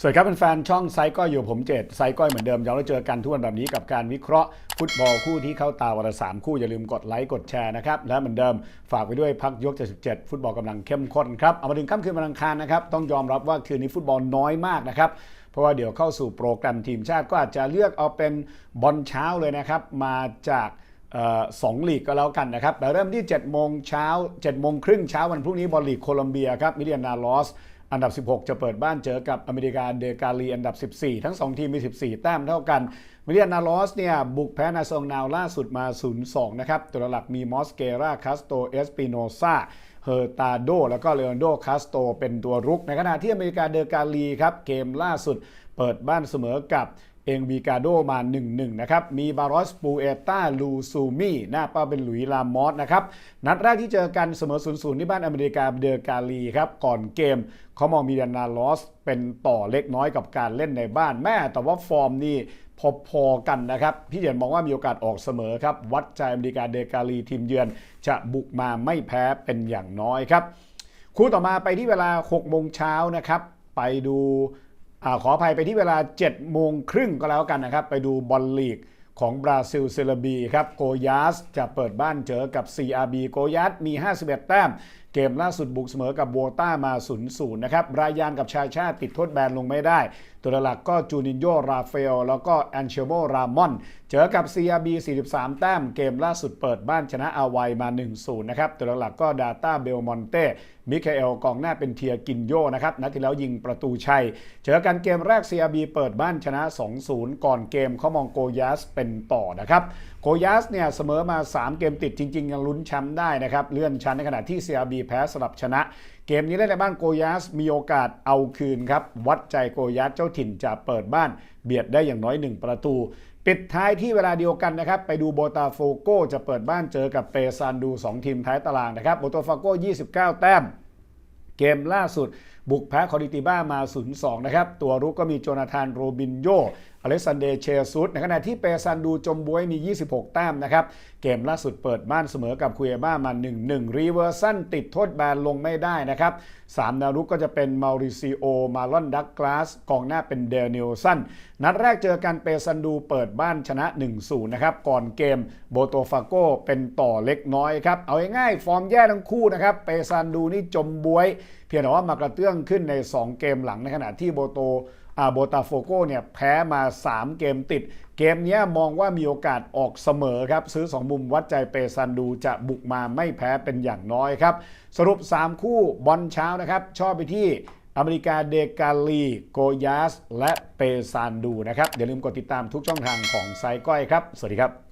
สวัสดีครับเป็นแฟนช่องไซก้อยอยู่ผมเจตไซก้อยเหมือนเดิมเราเจอกันทุกวันแบบนี้กับการวิเคราะห์ฟุตบอลคู่ที่เข้าตาวันละสามคู่อย่าลืมกดไลค์กดแชร์นะครับและเหมือนเดิมฝากไปด้วยพักยก77ฟุตบอลกำลังเข้มข้นครับเอามาถึงค่ำคืนวันอังคารนะครับต้องยอมรับว่าคืนนี้ฟุตบอลน้อยมากนะครับเพราะว่าเดี๋ยวเข้าสู่โปรแกรมทีมชาติก็อาจจะเลือกเอาเป็นบอลเช้าเลยนะครับมาจากออสองลีกก็แล้วกันนะครับแต่เริ่มที่7โมงเช้า7โมงครึ่งเช้าวันพรุ่งนี้บอลลีกโคลัมเบียครับมิเลียนาลอส อันดับ 16 จะเปิดบ้านเจอกับอเมริกาเดกาลีอันดับ 14 ทั้ง 2 ทีมมี 14 แต้มเท่ากันมิเลียนาลอสเนี่ยบุกแพ้นาซองนาวล่าสุดมา 0-2 นะครับ ตัวหลักมีมอสเกราคาสโตเอสปิโนซาเฮอร์ตาโด แล้วก็เลโอนโดคาสโตเป็นตัวรุก ในขณะที่อเมริกาเดกาลีครับ เกมล่าสุดเปิดบ้านเสมอกับ เองวีกาโดมา 1-1 นะครับ มีบารอสปูเอต้าลูซูมี่หน้าเป้าเป็นหลุยลามอสนะครับ นัดแรกที่เจอกันเสมอ 0-0 ที่บ้านอเมริกาเดอกาลีครับ ก่อนเกมเขามองมีดานาลอสเป็นต่อเล็กน้อยกับการเล่นในบ้านแม่ แต่ว่าฟอร์มนี่พอๆกันนะครับ พี่เดียนมองว่ามีโอกาสออกเสมอครับ วัดใจอเมริกาเดกาลีทีมเยือน จะบุกมาไม่แพ้เป็นอย่างน้อยครับ คู่ต่อมาไปที่เวลา6โมงเช้านะครับ ไปดู อขออภัยไปที่เวลา7โมงครึ่งก็แล้วกันนะครับ ไปดูบอลลีกของบราซิลเซเลบีครับโกยาสจะเปิดบ้านเจอกับ CRB โกยาสมี 51 แต้มเกมล่าสุดบุกเสมอกับโบต้ามา0-0นย์นะครับ รายยานกับชายชาติติดโทษแบนลงไม่ได้ ตัวหลักก็จูนินโย ราเฟล แล้วก็แอนเชโม รามอน เจอกับ CRB 43 แต้ม เกมล่าสุดเปิดบ้านชนะอาไวมา1-0นะครับ ตัวหลักก็ดาต้าเบลมอนเต้มิคาเอลกองหน้าเป็นเทียกินโยนะครับนัดที่แล้วยิงประตูชัย เจอกันเกมแรก CRB เปิดบ้านชนะ 2-0 ก่อนเกมเขามองโกยาสเป็นต่อนะครับโกยาสเนี่ยเสมอมา 3 เกมติดจริง ๆ ยังลุ้นแชมป์ได้นะครับ เลื่อนชั้นในขณะที่ CRB แพ้สลับชนะ เกมนี้เล่นในบ้านโกยาสมีโอกาสเอาคืนครับ วัดใจโกยาสเจ้าถิ่นจะเปิดบ้าน เบียดได้อย่างน้อย 1 ประตูปิดท้ายที่เวลาเดียวกันนะครับ ไปดูโบตาโฟโกจะเปิดบ้านเจอกับเปซานดู 2 ทีมท้ายตารางนะครับโบตาโฟโก29 แต้ม เกมล่าสุด บุกแพ้คอริติบ้ามา 0-2 นะครับ ตัวรุกก็มีโจนาธานโรบินโยอเล็กซานเดเชซุสในขณะที่เปซันดูจมบวยมี 26 แต้มนะครับ เกมล่าสุดเปิดบ้านเสมอกับคุยบ้ามา 1-1 รีเวอร์ซันติดโทษแบนลงไม่ได้นะครับ3แนวรุกก็จะเป็นมาริซิโอ มาลอนดักกลาส กองหน้าเป็นเดนิลสัน นัดแรกเจอกันเปซันดูเปิดบ้านชนะ 1-0 นะครับ ก่อนเกมโบโตฟาโกเป็นต่อเล็กน้อยครับ เอาง่ายๆฟอร์มแย่ทั้งคู่นะครับ เปซันดูนี่จมบวย เพียงแต่ว่ามากระเตื้องขึ้นใน 2 เกมหลังในขณะที่โบโตอาโบตาโฟโกเนี่ยแพ้มา 3 เกมติด เกมนี้มองว่ามีโอกาสออกเสมอครับ ซื้อ 2 มุมวัดใจเปซันดูจะบุกมาไม่แพ้เป็นอย่างน้อยครับ สรุป 3 คู่บอลเช้านะครับ ชอบไปที่อเมริกาเดกาลี โกยาส และเปซานดูนะครับ อย่าลืมกดติดตามทุกช่องทางของไซก้อยครับ สวัสดีครับ